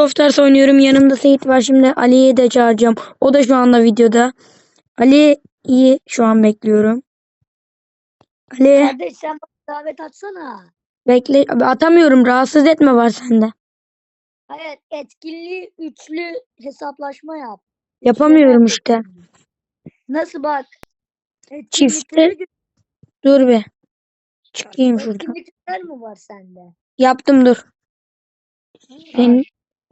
Brawl Stars oynuyorum. Yanımda Seyit var. Şimdi Ali'yi de çağıracağım. O da şu anda videoda. Ali'yi şu an bekliyorum. Ali Kardeş sen bana davet atsana. bekle. Atamıyorum. Rahatsız etme var sende. Hayır etkinliği üçlü hesaplaşma yap. Yapamıyorum işte. Nasıl bak? Çifte- Dur bir. Çıkayım şuradan. Etkinlikler mi var sende? Yaptım dur.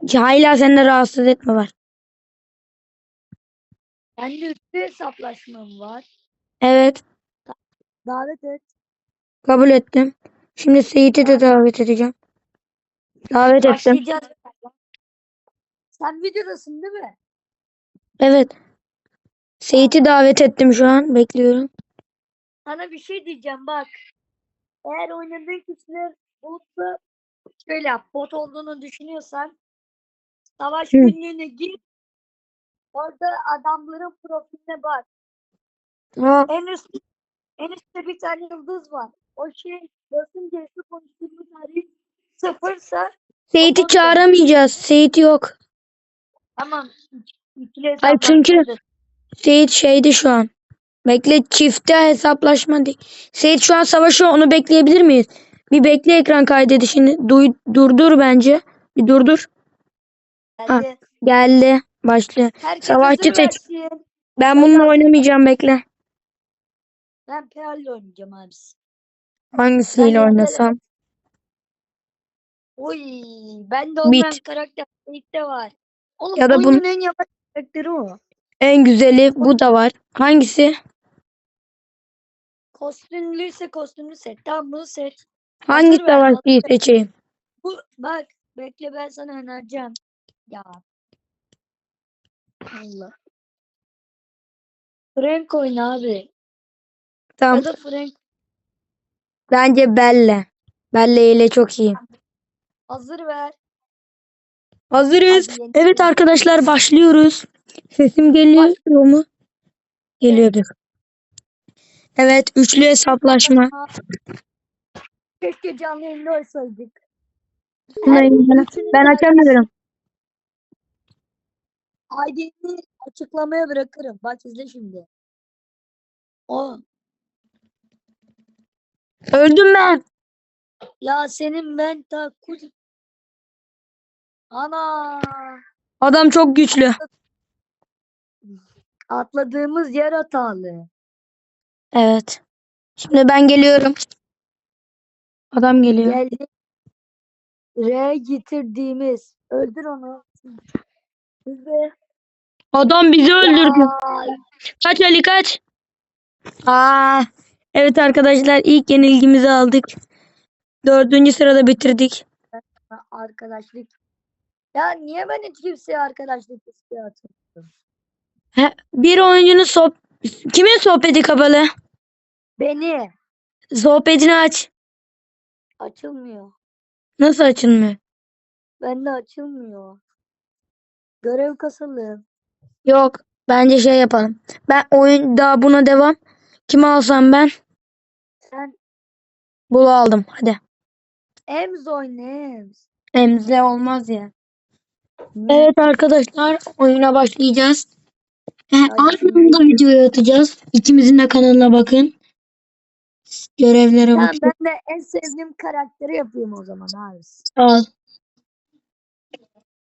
Sen, hala sende rahatsız etme var. Bende üçlü hesaplaşmam var. Evet. Davet et. Kabul ettim. Şimdi Seyit'i de davet edeceğim. Davet ettim. Başlayacağız. Sen videodasın değil mi? Evet. Seyit'i davet ettim şu an. Bekliyorum. Sana bir şey diyeceğim bak. Eğer oynadığın kişiler botsa şöyle yap. Bot olduğunu düşünüyorsan savaş Hı. günlüğüne gir. Orada adamların profiline bak. En üst en üstte bir tane yıldız var. O şey basınca şu konuştuğumuz tarih sıfırsa Seyit'i çağıramayacağız. Seyit yok. tamam. İkili Hayır, çünkü- hesaplaşma. Seyit şeydi şu an. Bekle çifte hesaplaşma değil. Seyit şu an savaşıyor. Onu bekleyebilir miyiz? Bir bekle ekran kaydedişini. Duy, durdur bence. Bir durdur. Geldi. Geldi. Başlıyor. Herkes Savaşçı seç. versin. Ben bununla oynamayacağım bekle. Ben Pearl'le oynayacağım abisi. Hangisiyle Ben oynasam? Oy, ben de olmayan Bit. karakter ilk de var. Oğlum Ya da oyunun bun- en yavaş karakteri o. En güzeli bu da var. Hangisi? Kostümlüyse kostümlü seç. Tamam bunu seç. Hangi ver, hazır savaşçıyı seçeyim? Bu bak bekle ben sana önereceğim. Ya. Allah. Frank oyna abi. Tamam. Ya da Frank Bence Belle. Belle ile çok iyi. hazır ver. Hazırız. Yeni- Evet arkadaşlar başlıyoruz. Sesim geliyor mu? Geliyordur. Evet üçlü hesaplaşma. Keşke canlı yayında olsaydık. Ben, ben açamıyorum. ID'ni açıklamaya bırakırım. Bak izle şimdi. O Öldüm ben. ya senin ben ta. Ana Adam çok güçlü. atladığımız yer hatalı. Evet. Şimdi ben geliyorum. Adam geliyor. Geldi. R getirdiğimiz. Öldür onu. Hızlı. Adam bizi öldürdü. Ay, Kaç Ali kaç. Aa, evet arkadaşlar ilk yenilgimizi aldık. Dördüncü sırada bitirdik. arkadaşlık. Ya niye ben hiç kimseye arkadaşlık istiyor? He, bir oyuncunun sohb kimin sohbeti kapalı? Beni Sohbetini aç. açılmıyor. Nasıl açılmıyor? Bende açılmıyor. Görev kasılı. Yok. Bence şey yapalım. Ben oyun daha buna devam. Kimi alsam ben? Sen Bulu aldım. Hadi. Ems oyna Ems. Emzle olmaz ya. Evet arkadaşlar oyuna başlayacağız. Hadi. aynı anda videoyu atacağız. İkimizin de kanalına bakın. Görevlere Tamam bakın. ben de en sevdiğim karakteri yapayım o zaman abi. Al.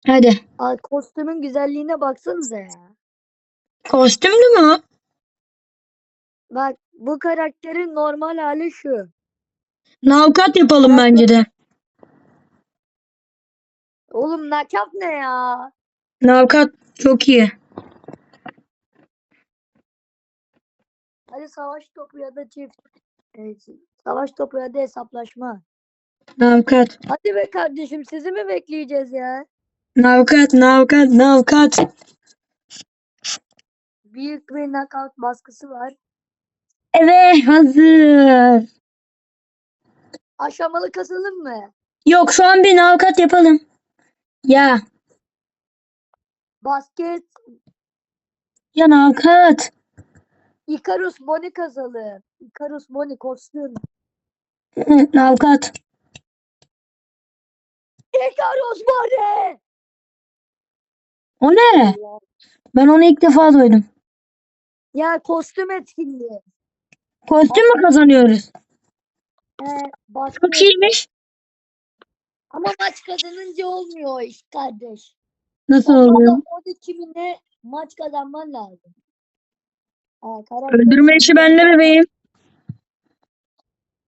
Hadi. Aa, kostümün güzelliğine baksanıza ya. Kostümlü mü? Bak bu karakterin normal hali şu. Navkat yapalım bence de. Oğlum nakap ne ya? Navkat çok iyi. Hadi savaş topu ya da çift. Evet, savaş topu ya da hesaplaşma. Navkat. Hadi be kardeşim sizi mi bekleyeceğiz ya? Navkat, navkat, navkat. Büyük bir knockout baskısı var. Evet hazır. Aşamalı kasalım mı? Yok şu an bir navkat yapalım. Ya. Basket, Ya navkat. Icarus Boni kasalım. Icarus Boni kostüm. Navkat. Icarus Boni! O ne? Ben onu ilk defa duydum. Ya kostüm etkinliği. Kostüm mü kazanıyoruz? He, başka Çok iyiymiş. Ama maç kazanınca olmuyor o iş kardeş. Nasıl Orada oluyor? 12 bine maç kazanman lazım. Karar Öldürme işi bende bebeğim.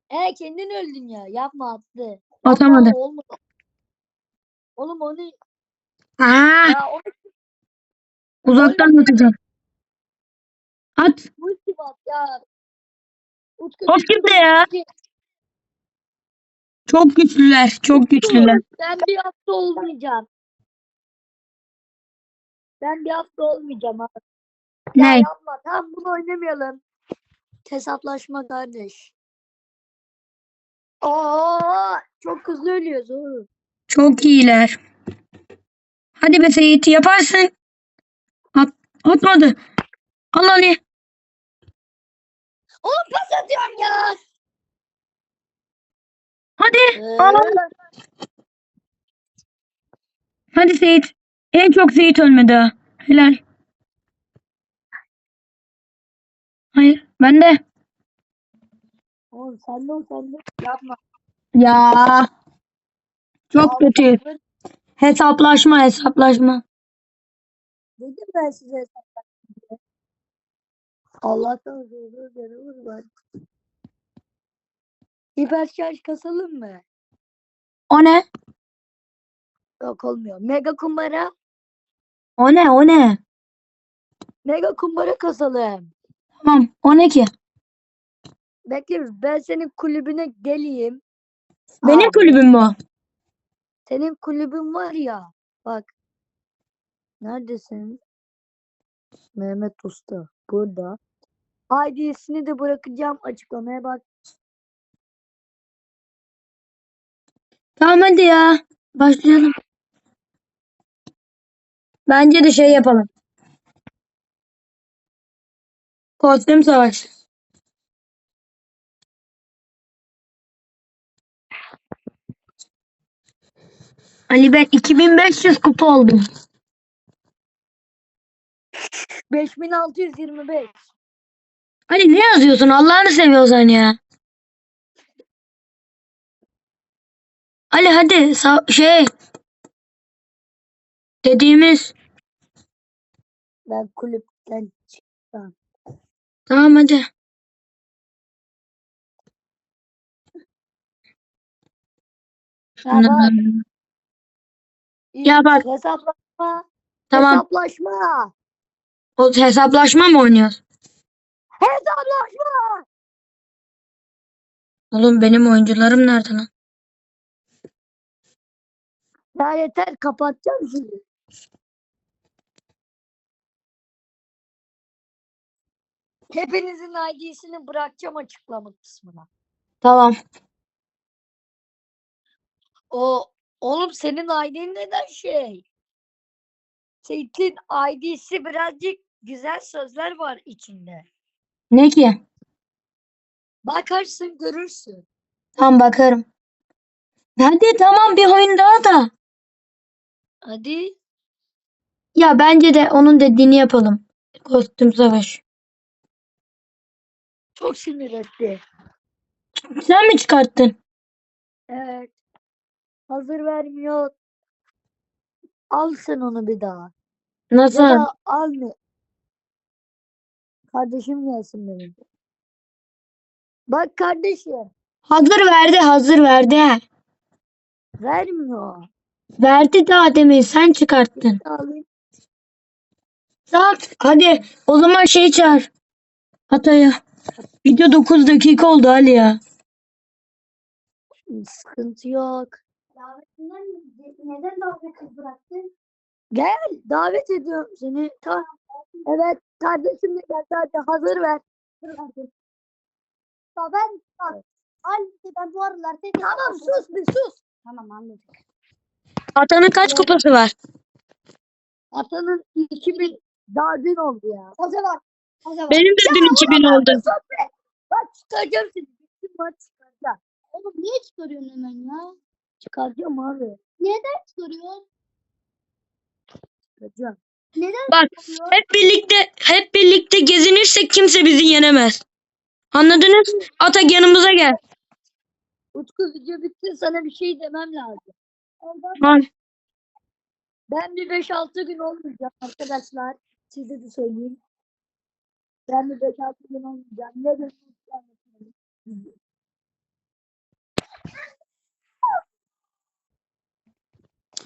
E kendin öldün ya. Yapma attı. Atamadı. Yapma, olmadı. Oğlum onu Aa, ya onu uzaktan atacağım. At. multi bak ya. Utku Of kimde ya? Çok güçlüler. Çok güçlüler. Ben bir hafta olmayacağım. Ben bir hafta olmayacağım abi. Ya Ne? yapma. Tamam bunu oynamayalım. Hesaplaşma kardeş. Oo, çok hızlı ölüyoruz oğlum. Çok iyiler. Hadi be Seyit yaparsın. At, atmadı. Al Ali. Oğlum pas atıyorum ya. Hadi. Ee, Al. Hadi Seyit. En çok Seyit ölmedi. Helal. Hayır. Ben de. Oğlum sen de sen de. Yapma. Ya. Çok kötü. Hesaplaşma hesaplaşma. Ben size. Allah'tan özür dilerim var. Hiper şarj kasalım mı? O ne? Yok olmuyor. Mega kumbara. O ne? O ne? Mega kumbara kasalım. Tamam. O ne ki? Bekle ben senin kulübüne geleyim. Benim Abi, kulübüm bu. Senin kulübün var ya. Bak. Neredesin? Mehmet Usta. Burada. ID'sini de bırakacağım açıklamaya bak. Tamam hadi ya. Başlayalım. Bence de şey yapalım. Kostüm savaşı. Ali ben 2500 kupa oldum. 5625. Ali ne yazıyorsun? Allah'ını seviyorsan ya. Ali hadi şey dediğimiz Ben kulüpten çıktım. tamam hadi. Ya bak. Ya bak. Hesaplaşma. Tamam. Hesaplaşma. O hesaplaşma mı oynuyoruz? Hesaplaşma. Oğlum benim oyuncularım nerede lan? Ya yeter kapatacağım şimdi. Hepinizin ID'sini bırakacağım açıklama kısmına. Tamam. O oğlum senin ID'in neden şey? Senin ID'si birazcık güzel sözler var içinde. Ne ki? Bakarsın görürsün. Tamam bakarım. Hadi tamam bir oyun daha da. Hadi. Ya bence de onun dediğini yapalım. Kostüm savaşı. Çok sinir etti. Sen mi çıkarttın? Evet. Hazır vermiyor. Al sen onu bir daha. Nasıl? Ya da alma. Kardeşim gelsin benim. Bak kardeşim. Hazır verdi, hazır verdi. Vermiyor. Verdi daha demin sen çıkarttın. Alayım. Tamam hadi o zaman şey çağır. Hatay'a. Video 9 dakika oldu Ali ya. Sıkıntı yok. Davetinden neden daveti bıraktın? Gel davet ediyorum seni. Ta evet kardeşim de geldi hadi hazır ver. Ya ben bak. Halbuki ben bu aralar tek Tamam sus bir sus. Tamam anladım. Atanın kaç kupası var? Atanın 2000 daha dün oldu ya. O zaman. O zaman. Benim de dün 2000 oldu. Bak çıkaracağım seni. Bütün maç çıkaracağım. Oğlum niye çıkarıyorsun hemen ya? Çıkaracağım abi. Neden çıkarıyorsun? çıkacağım. Neden Bak oluyor? hep birlikte hep birlikte gezinirsek kimse bizi yenemez. Anladınız? Atak yanımıza gel. Utku video bitti sana bir şey demem lazım. Al. Ben bir 5-6 gün olmayacağım arkadaşlar. Size de söyleyeyim. Ben bir 5-6 gün olmayacağım. Ne demek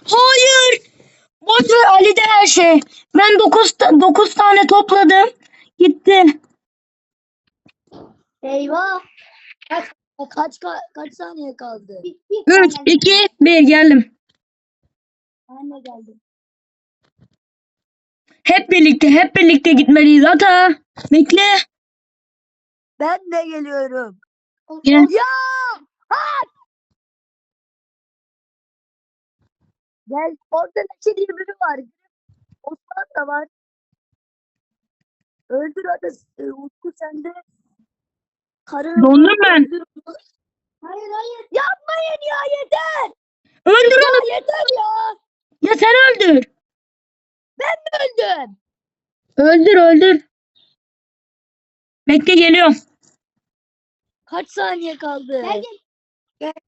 Hayır. Boş ver Ali'de her şey. Ben 9 9 tane topladım. Gitti. Eyvah. Kaç, kaç, kaç saniye kaldı? Bir, bir 3 tane- 2 1 geldim. Ben de geldim. Hep birlikte hep birlikte gitmeliyiz ata. Bekle. Ben de geliyorum. Gel. Ya! Hayır! Gel orada Neşe diye biri var. Osman da var. Öldür hadi e, Utku sen de. Karını Dondum ben. Hayır hayır. Yapmayın ya yeter. Öldür onu. Ya yeter ya. Ya sen öldür. Öldüm. Öldür öldür. Bekle geliyorum. Kaç saniye kaldı? Geldim.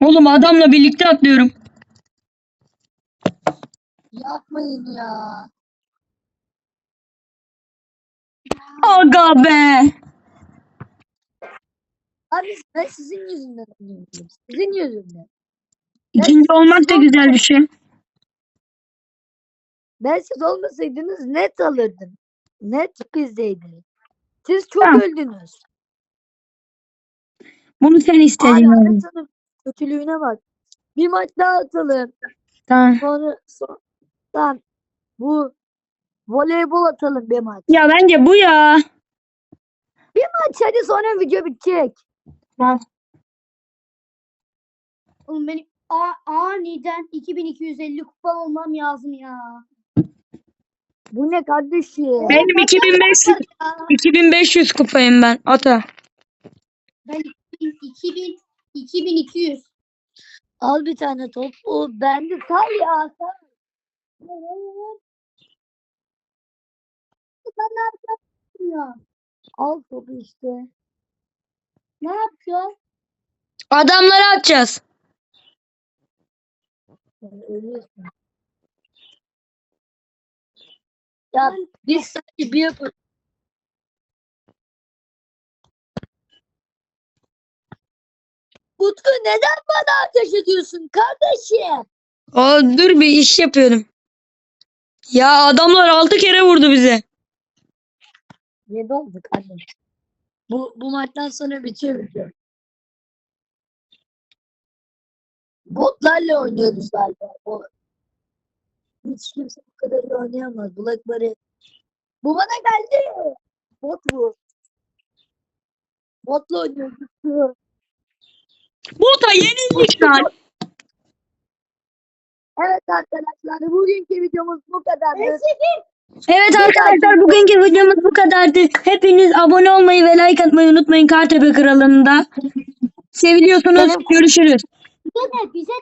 Oğlum adamla birlikte atlıyorum. Yapmayın ya. Aga be. Abi ben sizin yüzünden oynuyorum. Sizin yüzünden. İkinci olmak da güzel bir şey. Ben siz olmasaydınız net alırdım. Net bizdeydi. Siz çok Tamam. öldünüz. Bunu sen istedin. Abi oğlum. haritanın kötülüğüne bak. Bir maç daha atalım. Tamam. Sonra, sonra tamam. Bu voleybol atalım bir maç. Ya bence bu ya. Maç hadi sonra video bitecek. Tamam. Oğlum benim a aniden 2250 kupa olmam lazım ya. Bu ne kardeşim? Benim 2500 Ya. 2500 kupayım ben ata. Ben 2000 2200. Al bir tane top. O bende sal ya. Sal. Sen ne yapıyorsun ya? Al topu işte. Ne yapıyorsun? Adamlara atacağız. Ya biz sadece bir yapalım. Utku neden bana ateş ediyorsun kardeşim? Aa, dur bir iş yapıyordum. Ya adamlar 6 kere vurdu bize. Yedi oldu kardeşim. Bu, bu maçtan sonra bitiyor video. Botlarla oynuyoruz galiba. O, hiç kimse bu kadar iyi oynayamaz. Bulakları. Bu bana geldi. Bot bu. Botla oynuyoruz. Bota yenildik lan. Evet arkadaşlar bugünkü videomuz bu kadardı. Evet arkadaşlar bugünkü videomuz bu kadardı. Hepiniz abone olmayı ve like atmayı unutmayın Kartepe Kralı'nda. Seviliyorsunuz. Görüşürüz. Bize de bize